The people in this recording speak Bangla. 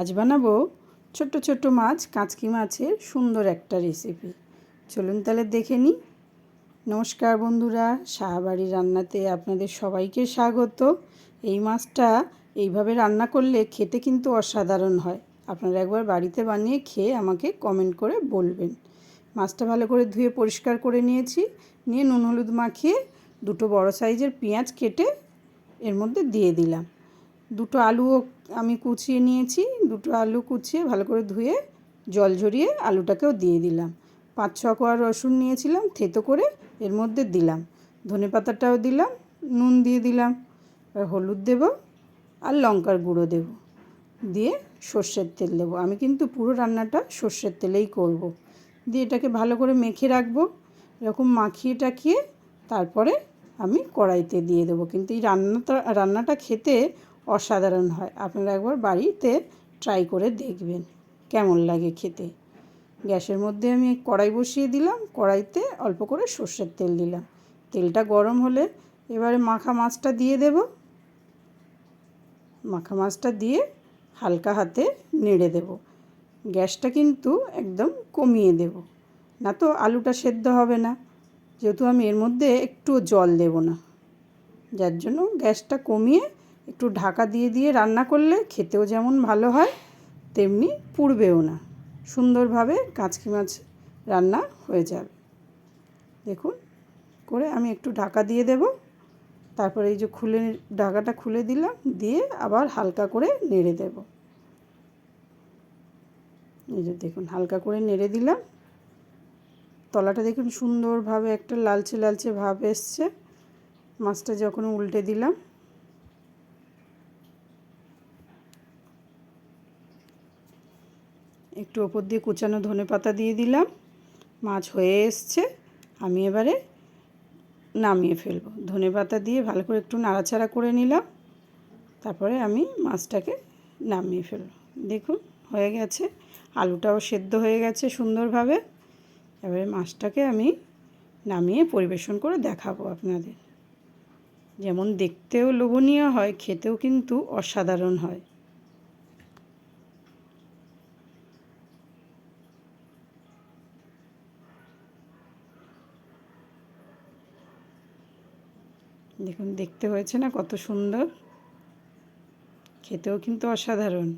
আজ বানাবো ছোট্ট ছোট্ট মাছ, কাঁচকি মাছের সুন্দর একটা রেসিপি চলুন তাহলে দেখে নিই। নমস্কার বন্ধুরা শাহবাড়ি রান্নাতে আপনাদের সবাইকে স্বাগত। এই মাছটা এইভাবে রান্না করলে খেতে কিন্তু অসাধারণ হয়। আপনারা একবার বাড়িতে বানিয়ে খেয়ে আমাকে কমেন্ট করে বলবেন। মাছটা ভালো করে ধুয়ে পরিষ্কার করে নিয়েছি। নিয়ে নুন হলুদ মাখিয়ে দুটো বড় সাইজের পেঁয়াজ কেটে এর মধ্যে দিয়ে দিলাম। দুটো আলুও আমি কুচিয়ে নিয়েছি, দুটো আলু কুচিয়ে ভালো করে ধুয়ে জল ঝরিয়ে আলুটাকেও দিয়ে দিলাম। পাঁচ, ছ কোয়া রসুন নিয়েছিলাম, থেতো করে এর মধ্যে দিলাম। ধনে পাতাটাও দিলাম, নুন দিয়ে দিলাম আর হলুদ দেব আর লঙ্কার গুঁড়ো দেব। দিয়ে সর্ষের তেল দেবো। আমি কিন্তু পুরো রান্নাটা সর্ষের তেলেই করব। দিয়ে এটাকে ভালো করে মেখে রাখব, এরকম মাখিয়ে টাখিয়ে তারপরে আমি কড়াইতে দিয়ে দেবো। কিন্তু এই রান্নাটা রান্নাটা খেতে অসাধারণ হয়। আপনারা একবার বাড়িতে ট্রাই করে দেখবেন, কেমন লাগে খেতে। গ্যাসের মধ্যে আমি কড়াই বসিয়ে দিলাম, কড়াইতে অল্প করে সর্ষের তেল দিলাম। তেলটা গরম হলে এবারে মাখা মাছটা দিয়ে দেব। মাখা মাছটা দিয়ে হালকা হাতে নেড়ে দেব। গ্যাসটা কিন্তু একদম কমিয়ে দেব। না তো আলুটা সেদ্ধ হবে না। যেহেতু আমি এর মধ্যে একটু জল দেব না। যার জন্য গ্যাসটা কমিয়ে একটু ঢাকা দিয়ে দিয়ে রান্না করলে খেতেও যেমন ভালো হয়, তেমনি পুড়বেও না। সুন্দরভাবে কাঁচকি মাছ রান্না হয়ে যাবে। দেখুন, করে আমি একটু ঢাকা দিয়ে দেব। তারপরে এই যে খুলে ঢাকাটা খুলে দিলাম, দিয়ে আবার হালকা করে নেড়ে দেব। এই যে দেখুন, হালকা করে নেড়ে দিলাম। তলাটা দেখুন সুন্দরভাবে একটা লালচে লালচে ভাব এসছে। মাছটা যখন উল্টে দিলাম একটু ওপর দিয়ে কুচানো ধনে পাতা দিয়ে দিলাম। মাছ হয়ে এসছে। আমি এবারে নামিয়ে ফেলব। ধনে পাতা দিয়ে ভালো করে একটু নাড়াচাড়া করে নিলাম। তারপরে আমি মাছটাকে নামিয়ে ফেলব। দেখুন, হয়ে গেছে। আলুটাও সেদ্ধ হয়ে গেছে সুন্দরভাবে। এবারে মাছটাকে আমি নামিয়ে পরিবেশন করে দেখাবো আপনাদের। যেমন দেখতেও লোভনীয় হয়, খেতেও কিন্তু অসাধারণ হয়। দেখুন দেখতে হয়েছে না কত সুন্দর। খেতেও কিন্তু অসাধারণ।